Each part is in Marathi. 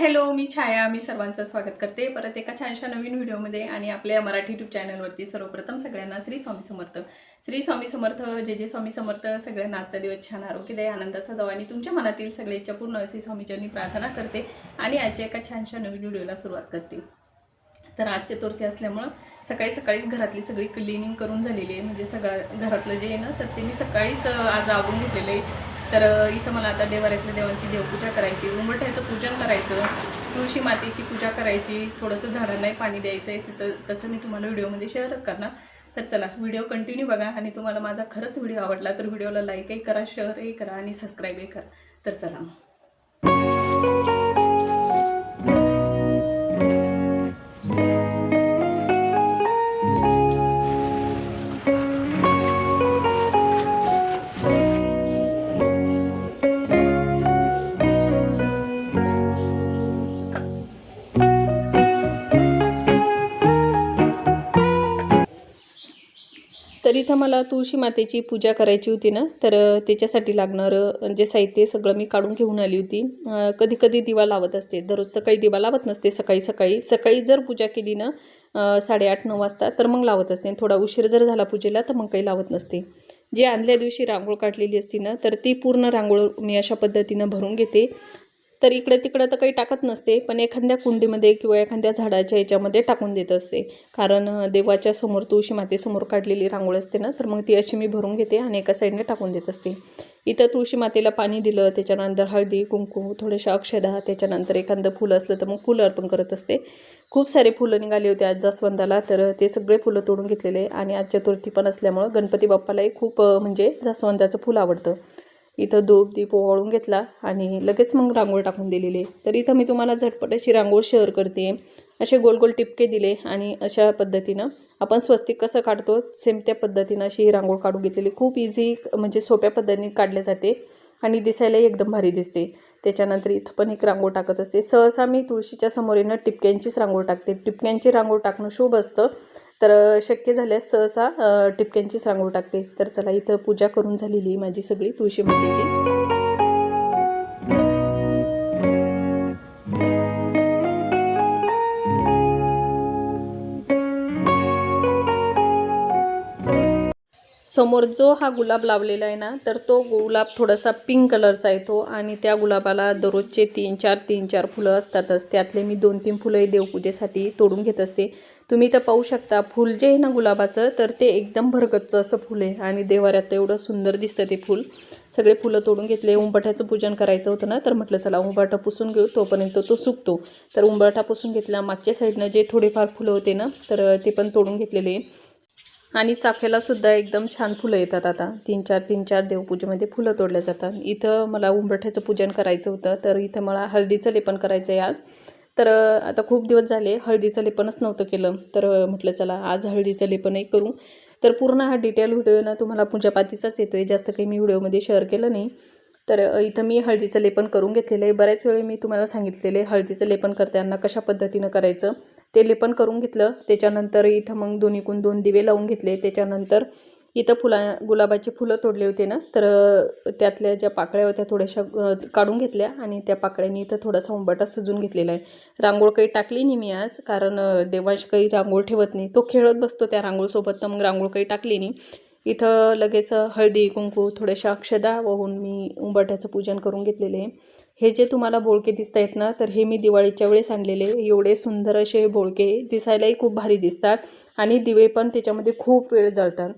हॅलो मी छाया. मी सर्वांचं स्वागत करते. परत एका छानशा नवीन व्हिडिओमध्ये आणि आपल्या मराठी यूट्यूब चॅनलवरती सर्वप्रथम सगळ्यांना श्री स्वामी समर्थ. श्री स्वामी समर्थ जे जे स्वामी समर्थ. सगळ्यांना आजचा दिवस छान आरोग्यदायी आनंदाचा जावा आणि तुमच्या मनातील सगळे इच्छा पूर्ण अशी स्वामीच्यांनी प्रार्थना करते आणि आजच्या एका छानशा नवीन व्हिडिओला सुरुवात करते. तर आज चतुर्थी असल्यामुळं सकाळी सकाळीच घरातली सगळी क्लिनिंग करून झालेली आहे. म्हणजे सगळं घरातलं जे आहे ना तर ते मी सकाळीच आज आवरून घेतलेलं आहे. तर इथं मला आता देवाऱ्यातल्या देवांची देवपूजा करायची उंबरठ्याचं पूजन करायचं तुळशी मातेची पूजा करायची थोडंसं झाडांनाही पाणी द्यायचं आहे तिथं तसं मी तुम्हाला व्हिडिओमध्ये शेअरच करणार. तर चला व्हिडिओ कंटिन्यू बघा आणि तुम्हाला माझा खरंच व्हिडिओ आवडला तर व्हिडिओला लाईकही करा शेअरही करा आणि सबस्क्राईबही करा. तर चला तर इथं मला तुळशी मातेची पूजा करायची होती ना तर त्याच्यासाठी लागणारं जे साहित्य सगळं मी काढून घेऊन आली होती. कधी कधी दिवा लावत असते. दररोज तर काही दिवा लावत नसते सकाळी सकाळी. सकाळी जर पूजा केली ना साडेआठ नऊ वाजता तर मग लावत असते. थोडा उशीर जर झाला पूजेला तर मग काही लावत नसते. जे आदल्या दिवशी रांगोळ काढलेली असती ना तर ती पूर्ण रांगोळ मी अशा पद्धतीनं भरून घेते. तर इकडे तिकडं तर काही टाकत नसते पण एखाद्या कुंडीमध्ये किंवा एखाद्या झाडाच्या याच्यामध्ये टाकून देत असते. कारण देवाच्या समोर तुळशी मातेसमोर काढलेली रांगोळ असते ना तर मग ती अशी मी भरून घेते आणि एका साईडने टाकून देत असते. इथं तुळशी मातेला पाणी दिलं त्याच्यानंतर हळदी कुंकू थोडेशा अक्षदा त्याच्यानंतर एखादं फुलं असलं तर मग फुलं अर्पण करत असते. खूप सारे फुलं निघाली होते आज जास्वंदाला तर ते सगळे फुलं तोडून घेतलेले आणि आज चतुर्थी पण असल्यामुळं गणपती बाप्पालाही खूप म्हणजे जास्वंदाचं फुल आवडतं. इथं धूप दीप ओवाळून घेतला आणि लगेच मग रांगोळ टाकून दिलेली. तर इथं मी तुम्हाला झटपट अशी रांगोळ शेअर करते. असे गोल गोल टिपके दिले आणि अशा पद्धतीनं आपण स्वस्तिक कसं काढतो सेम त्या पद्धतीनं अशी ही रांगोळ काढून घेतलेली. खूप इझी म्हणजे सोप्या पद्धतीने काढले जाते आणि दिसायलाही एकदम भारी दिसते. त्याच्यानंतर इथं पण एक रांगोळ टाकत असते. सहसा मी तुळशीच्या समोर येणं टिपक्यांचीच रांगोळ टाकते. टिपक्यांची रांगोळ टाकणं शुभ असतं. तर शक्य झाल्यास सहसा टिपक्यांची सांगू टाकते. तर चला इथं पूजा करून झालेली माझी सगळी तुळशी मातेची. समोर जो हा गुलाब लावलेला आहे ना तर तो गुलाब थोडासा पिंक कलरचा येतो आणि त्या गुलाबाला दररोजचे तीन चार तीन चार फुलं असतातच. त्यातले मी दोन तीन फुलंही देवपूजेसाठी तोडून घेत असते. तुम्ही तर पाहू शकता फुल जे आहे ना गुलाबाचं तर ते एकदम भरगतचं असं फुल आहे. आणि देवाऱ्यात एवढं सुंदर दिसतं ते फुल. सगळे फुलं तोडून घेतले. उंबाठ्याचं पूजन करायचं होतं ना तर म्हटलं चला उंबाठा पुसून घेऊ. तोपर्यंत तो सुकतो. तर उंबाठा पुसून घेतला. मागच्या साईडनं जे थोडेफार फुलं होते ना तर ते पण तोडून घेतलेले आणि चाफ्याला सुद्धा एकदम छान फुलं येतात आता. तीन चार तीन चार देवपूजेमध्ये फुलं तोडल्या जातात. इथं मला उंबरठ्याचं पूजन करायचं होतं. तर इथं मला हळदीचं लेपन करायचं आहे आज. तर आता खूप दिवस झाले हळदीचं लेपनच नव्हतं केलं. तर म्हटलं चला आज हळदीचं लेपनही करू. तर पूर्ण हा डिटेल व्हिडिओ ना तुम्हाला पूजापातीचाच येतो आहे जास्त काही मी व्हिडिओमध्ये शेअर केलं नाही. तर इथं मी हळदीचं लेपन करून घेतलेलं आहे. बऱ्याच वेळी मी तुम्हाला सांगितलेलं आहे हळदीचं लेपन करताना कशा पद्धतीनं करायचं? ते लेपन करून घेतलं. त्याच्यानंतर इथं मग दोन्हीकून दोन दिवे लावून घेतले. त्याच्यानंतर इथं फुला गुलाबाचे फुलं तोडले होते ना तर त्यातल्या ज्या पाकळ्या होत्या थोड्याशा काढून घेतल्या आणि त्या पाकळ्यांनी इथं थोडासा उंबटा सजून घेतलेला आहे. रांगोळ काही टाकली नाही मी आज कारण अ, देवांश काही रांगोळ ठेवत नाही. तो खेळत बसतो त्या रांगोळसोबत तर मग रांगोळ काही टाकली नाही. इथं लगेच हळदी कुंकू थोड्याशा अक्षदा वाहून मी उंबट्याचं पूजन करून घेतलेले आहे. हे जे तुम्हाला बोळके दिसत आहेत ना तर हे मी दिवाळीच्या वेळेस आणलेले एवढे सुंदर असे हे बोळके दिसायलाही खूप भारी दिसतात आणि दिवे पण त्याच्यामध्ये खूप वेळ जळतात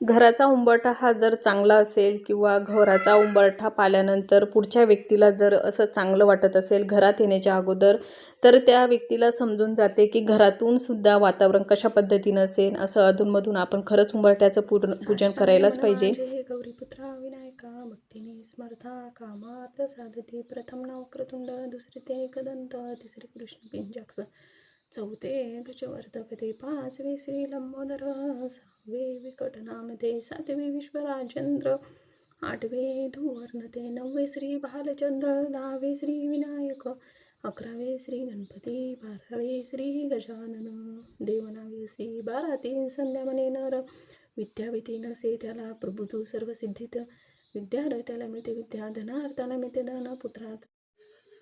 घराचा उंबरठा हा जर चांगला असेल किंवा घराचा उंबरठा पाल्यानंतर पुढच्या व्यक्तीला जर असं चांगलं वाटत असेल घरात येण्याच्या अगोदर तर त्या व्यक्तीला समजून जाते की घरातून सुद्धा वातावरण कशा पद्धतीनं असेल असं अधूनमधून आपण खरंच उंबरठ्याचं पूर्ण पूजन करायलाच पाहिजे. गौरीपुत्रा विनायका भक्तीने स्मर्था कामार्थ साधते. प्रथम नाव क्रतुंड दुसरे ते एकदंत तिसरे कृष्ण पिंजाक्ष चौथे गजवर्धकते पाचवे श्री लंबोदर सहावे विकटनामते सातवे विश्वराजेंद्र आठवे धुवर्णते नववे श्री भालचंद्र दहावे श्री विनायक अकरावे श्री गणपती बारावे श्री गजानन देवनावे श्री बारा तीन संध्यामने नर विद्याविधी नसे त्याला प्रभुतू सर्वसिद्धित विद्यार त्याला मिळते विद्या धनार्थाला मिळते धन पुत्रार्थ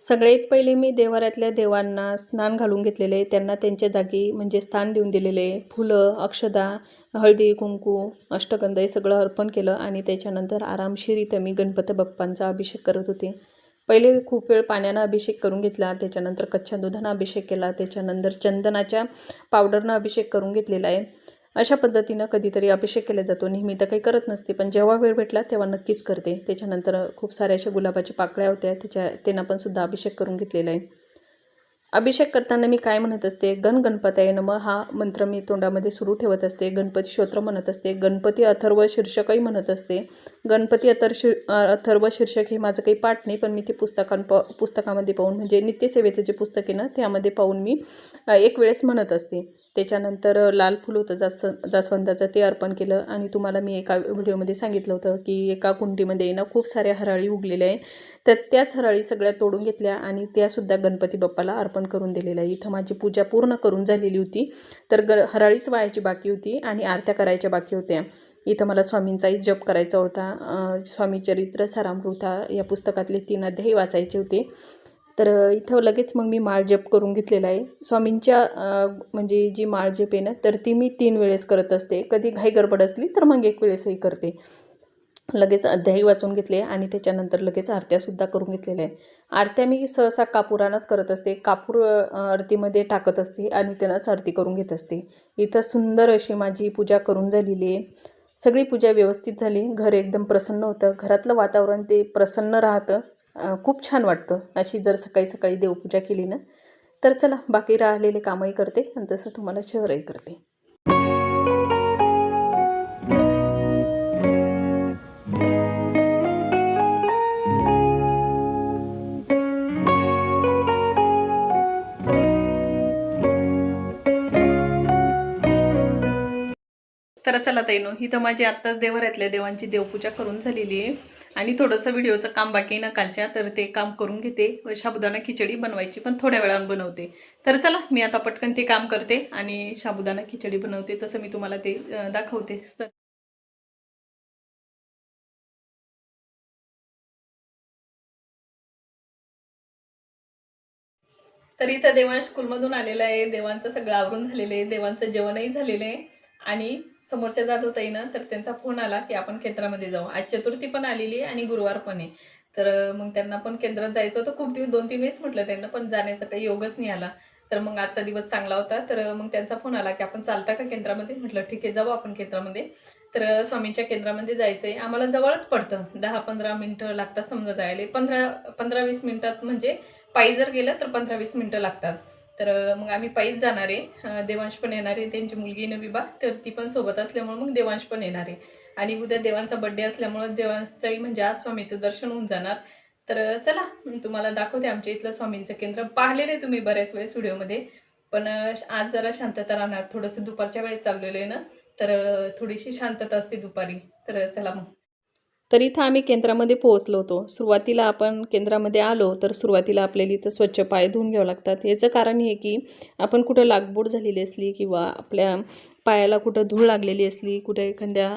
सगळ्यात पहिले मी देवाऱ्यातल्या देवांना स्नान घालून घेतलेले. आहे त्यांना त्यांच्या जागी म्हणजे स्थान देऊन दिलेले. आहे फुलं अक्षदा हळदी कुंकू अष्टगंध हे सगळं अर्पण केलं आणि त्याच्यानंतर आरामशीर इथं मी गणपती बाप्पांचा अभिषेक करत होते. पहिले खूप वेळ पाण्यानं अभिषेक करून घेतला त्याच्यानंतर कच्च्या दुधानं अभिषेक केला त्याच्यानंतर चंदनाच्या पावडरनं अभिषेक करून घेतलेला आहे. अशा पद्धतीनं कधीतरी अभिषेक केला जातो. नेहमी तर काही करत नसते पण जेव्हा वेळ भेटला तेव्हा नक्कीच करते. त्याच्यानंतर खूप साऱ्या अशा गुलाबाच्या पाकळ्या होत्या. त्याच्या त्यांना पण सुद्धा अभिषेक करून घेतलेला आहे. अभिषेक करताना मी काय म्हणत असते? गण गणपताय नम हा मंत्र मी तोंडामध्ये सुरू ठेवत असते. गणपती श्रोत्र म्हणत असते. गणपती अथर्व शीर्षकही म्हणत असते. गणपती अथर शीर अथर्व शीर्षक हे माझं काही पाठ नाही पण मी ते पुस्तकां प पुस्तकामध्ये पाहून म्हणजे नित्यसेवेचं जे पुस्तक आहे ना त्यामध्ये पाहून मी एक वेळेस म्हणत असते. त्याच्यानंतर लाल फुल होतं जास्त जास्वंदाचं ते अर्पण केलं आणि तुम्हाला मी एका व्हिडिओमध्ये सांगितलं होतं की एका कुंडीमध्ये ना खूप साऱ्या हराळी उगलेल्या आहे तर त्याच हराळी सगळ्या तोडून घेतल्या आणि त्यासुद्धा गणपती बाप्पाला अर्पण करून दिलेल्या. आहे इथं माझी पूजा पूर्ण करून झालेली होती. तर ग हराळीच व्हायची बाकी होती आणि आरत्या करायच्या बाकी होत्या. इथं मला स्वामींचाही जप करायचा होता. स्वामी चरित्र सारामृता या पुस्तकातले तीन अध्याय वाचायचे होते. तर इथं लगेच मग मी माळजप करून घेतलेला आहे. स्वामींच्या म्हणजे जी माळजप आहे ना तर ती मी तीन वेळेस करत असते. कधी घाई गडबड असली तर मग एक वेळेसही करते. लगेच अध्यायी वाचून घेतले आणि त्याच्यानंतर लगेच आरत्यासुद्धा करून घेतलेल्या आहे आरत्या मी सहसा कापुरानंच करत असते. कापूर आरतीमध्ये टाकत असते आणि त्यांनाच आरती करून घेत असते. इथं सुंदर अशी माझी पूजा करून झालेली आहे. सगळी पूजा व्यवस्थित झाली. घर एकदम प्रसन्न होतं. घरातलं वातावरण ते प्रसन्न राहतं. खूप छान वाटतं. अशी जर सकाळी सकाळी देवपूजा केली ना तर चला बाकी राहिलेले कामही करते आणि तसं तुम्हाला शहरही करते. चला ताईनो ही तर माझी आत्ताच देवरातल्या देवांची देवपूजा करून झालेली आहे. आणि थोडंसं व्हिडिओचं काम बाकी ना कालच्या तर ते काम करून घेते. व साबुदाणा खिचडी बनवायची पण थोड्या वेळानं बनवते. तर चला मी आता पटकन ते काम करते आणि साबुदाणा खिचडी बनवते. तसं मी तुम्हाला ते दाखवते. तर तर इथं देवांश स्कूलमधून आलेला आहे. देवांचं सगळं आवरून झालेलं आहे. देवांचं जेवणही झालेलं आहे. आणि समोरच्या जाधवताईनं तर त्यांचा फोन आला की आपण केंद्रामध्ये जाऊ. आज चतुर्थी पण आलेली आहे आणि गुरुवार पण आहे. तर मग त्यांना पण केंद्रात जायचं होतं. खूप दिवस दोन तीन वेळेस म्हटलं त्यांना पण जाण्याचा काही योगच नाही आला. तर मग आजचा दिवस चांगला होता. तर मग त्यांचा फोन आला की आपण चालता का केंद्रामध्ये? म्हटलं ठीक आहे जाऊ आपण केंद्रामध्ये. तर स्वामींच्या केंद्रामध्ये जायचं आहे आम्हाला जवळच पडतं. दहा पंधरा मिनटं लागतात समजा जायला. पंधरा पंधरा वीस मिनटात म्हणजे पायी जर गेलं तर पंधरा वीस मिनटं लागतात. तर मग आम्ही पायीच जाणार आहे. देवांश पण येणार आहे. त्यांची मुलगी आहे ना तर ती पण सोबत असल्यामुळे मग देवांश पण येणार आहे. आणि उद्या देवांचा बड्डे असल्यामुळं देवांचाही म्हणजे आज स्वामीचं दर्शन होऊन जाणार. तर चला तुम्हाला दाखवते आमच्या इथलं स्वामींचं केंद्र. पाहिलेलं आहे तुम्ही बऱ्याच वेळेस व्हिडिओमध्ये. पण आज जरा शांतता राहणार. थोडंसं दुपारच्या वेळेस चाललेलं आहे ना. तर थोडीशी शांतता असते दुपारी. तर चला मग. तर इथं आम्ही केंद्रामध्ये पोहोचलो होतो. सुरुवातीला आपण केंद्रामध्ये आलो तर सुरुवातीला आपल्याला इथं स्वच्छ पाय धुवून घ्यावं लागतात. याचं कारण हे की आपण कुठं लागबोड झालेली असली किंवा आपल्या पायाला कुठं धूळ लागलेली असली कुठे एखाद्या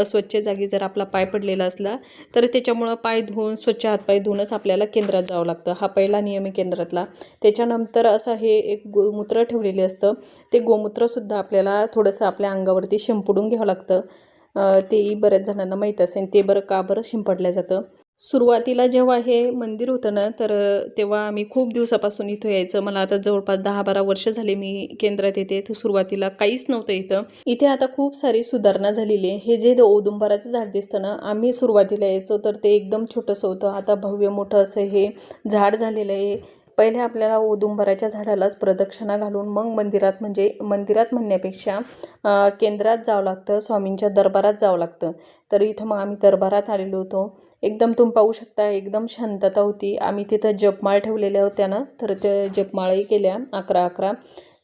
अस्वच्छ जागी जर आपला पाय पडलेला असला तर त्याच्यामुळं पाय धुवून स्वच्छ हातपाय धुवूनच आपल्याला केंद्रात जावं लागतं. हा पहिला नियम आहे केंद्रातला. त्याच्यानंतर असं हे एक गोमूत्र ठेवलेले असतं. ते गोमूत्रसुद्धा आपल्याला थोडंसं आपल्या अंगावरती शिंपडून घ्यावं लागतं. तेही बऱ्याच जणांना माहीत असेल. ते बरं का बरं शिंपडलं जातं. सुरुवातीला जेव्हा हे मंदिर होतं ना तर तेव्हा आम्ही खूप दिवसापासून इथं यायचं. मला आता जवळपास दहा बारा वर्ष झाले मी केंद्रात येते. तर सुरुवातीला काहीच नव्हतं इथं. इथे आता खूप सारी सुधारणा झालेली आहे. हे जे औदुंबराचं झाड दिसतं ना आम्ही सुरुवातीला यायचो तर ते एकदम छोटंसं होतं. आता भव्य मोठं असं हे झाड झालेलं आहे. पहिले आपल्याला औदुंबराच्या झाडालाच प्रदक्षिणा घालून मग मंदिरात म्हणजे मंदिरात म्हणण्यापेक्षा केंद्रात जावं लागतं स्वामींच्या दरबारात जावं लागतं. तर इथं मग आम्ही दरबारात आलेलो होतो. एकदम तुम्ही पाहू शकता एकदम शांतता होती. आम्ही तिथं जपमाळ ठेवलेल्या होत्या ना तर त्या जपमाळही केल्या अकरा अकरा.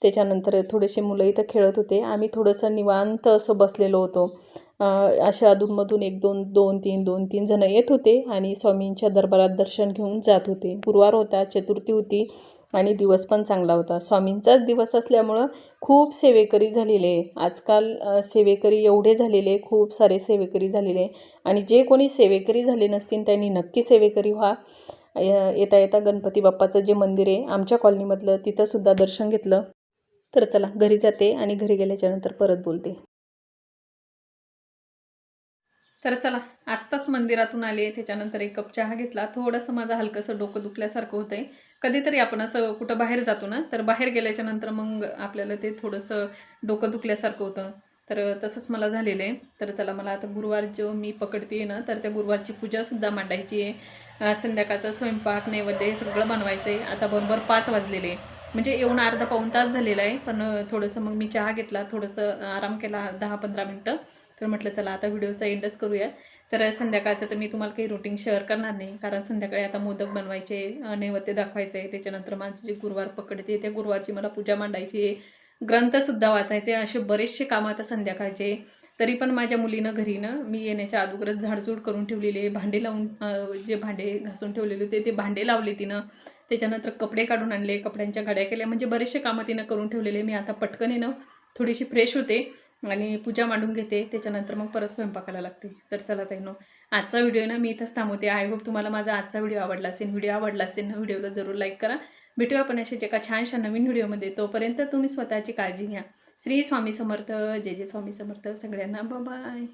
त्याच्यानंतर थोडेसे मुलं इथं खेळत होते. आम्ही थोडंसं निवांत असं बसलेलो होतो. अशा अधूनमधून एक दोन दोन तीन दोन तीन जणं येत होते आणि स्वामींच्या दरबारात दर्शन घेऊन जात होते. गुरुवार होता चतुर्थी होती आणि दिवस पण चांगला होता. स्वामींचाच दिवस असल्यामुळं खूप सेवेकरी झालेले. आजकाल सेवेकरी एवढे झालेले खूप सारे सेवेकरी झालेले आणि जे कोणी सेवेकरी झाले नसतील त्यांनी नक्की सेवेकरी व्हा. य- येता येता गणपती बाप्पाचं जे मंदिर आहे आमच्या कॉलनीमधलं तिथंसुद्धा दर्शन घेतलं. तर चला घरी जाते आणि घरी गेल्याच्यानंतर परत बोलते. तर चला आत्ताच मंदिरातून आले त्याच्यानंतर एक कप चहा घेतला. थोडंसं माझं हलकंसं डोकं दुखल्यासारखं होतं आहे कधीतरी आपण असं कुठं बाहेर जातो ना तर बाहेर गेल्याच्यानंतर मग आपल्याला ते थोडंसं डोकं दुखल्यासारखं होतं. तर तसंच मला झालेलं आहे. तर चला मला आता गुरुवार जो मी पकडते आहे ना तर त्या गुरुवारची पूजासुद्धा मांडायची आहे. संध्याकाळचा स्वयंपाक नैवेद्य हे सगळं बनवायचं आहे आता बरोबर पाच वाजलेले आहे. म्हणजे येऊन अर्धा पाऊण तास झालेला आहे. पण थोडंसं मग मी चहा घेतला. थोडंसं आराम केला दहा पंधरा मिनटं. तर म्हटलं चला आता व्हिडिओचा एंडच करूया. तर संध्याकाळचं तर मी तुम्हाला काही रुटीन शेअर करणार नाही कारण संध्याकाळी आता मोदक बनवायचे नैवत्य नैवेद्य दाखवायचं आहे त्याच्यानंतर माझी जे गुरुवार पकडते त्या गुरुवारची मला पूजा मांडायची आहे. ग्रंथसुद्धा वाचायचे असे बरेचसे कामं आता संध्याकाळचे तरी पण माझ्या मुलीनं घरीनं मी येण्याच्या अगोदरच झाडझूड करून ठेवलेली आहे. भांडे लावून जे भांडे घासून ठेवलेले होते ते भांडे लावले तिनं. त्याच्यानंतर कपडे काढून आणले कपड्यांच्या गाड्या केल्या म्हणजे बरेचसे कामं तिनं करून ठेवलेले मी आता पटकन येणं थोडीशी फ्रेश होते. आणि पूजा मांडून घेते त्याच्यानंतर मग परत स्वयंपाकाला लागते. तर चला ताईनो आजचा व्हिडिओ ना मी इथंच थांबवते. आय होप तुम्हाला माझा आजचा व्हिडिओ आवडला असेल व्हिडिओ आवडला असेल ना व्हिडिओला जरूर लाईक करा. भेटूया आपण अशाच एका छानशा नवीन व्हिडिओमध्ये. तोपर्यंत तुम्ही स्वतःची काळजी घ्या. श्री स्वामी समर्थ जय जय स्वामी समर्थ सगळ्यांना. बाय